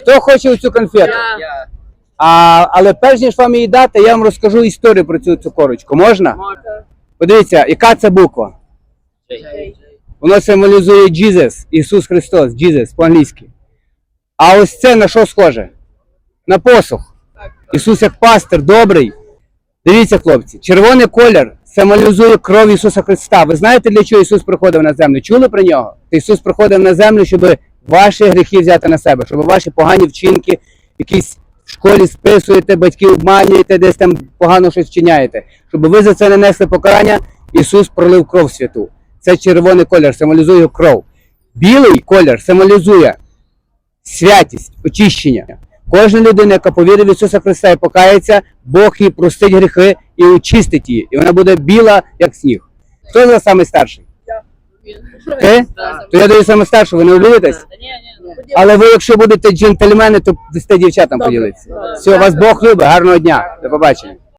Хто хоче цю конфету? Я. А, але перш ніж вам її дати, я вам розкажу історію про цю цукорочку. Можна? Подивіться, яка це буква? Воно символізує Jesus, Ісус Христос, Jesus по-англійськи. А ось це на що схоже? На посух. Ісус як пастир, добрий. Дивіться, хлопці, червоний колір символізує кров Ісуса Христа. Ви знаєте, для чого Ісус приходив на землю? Чули про нього? Ісус приходив на землю, щоб ваші гріхи взяти на себе, щоб ваші погані вчинки, якісь в школі списуєте, батьків обманюєте, десь там погано щось вчиняєте. Щоб ви за це не несли покарання, Ісус пролив кров святу. Це червоний колір, символізує кров. Білий колір символізує святість, очищення. Кожна людина, яка повірить в Ісуса Христа і покається, Бог їй простить гріхи і очистить її. І вона буде біла, як сніг. Хто з вас самий старший? Ти? То я даю саме старшу, ви не обідетесь? Але ви, якщо будете джентльмени, то дасте дівчатам поділитися. Все, вас Бог любить, гарного дня. До побачення.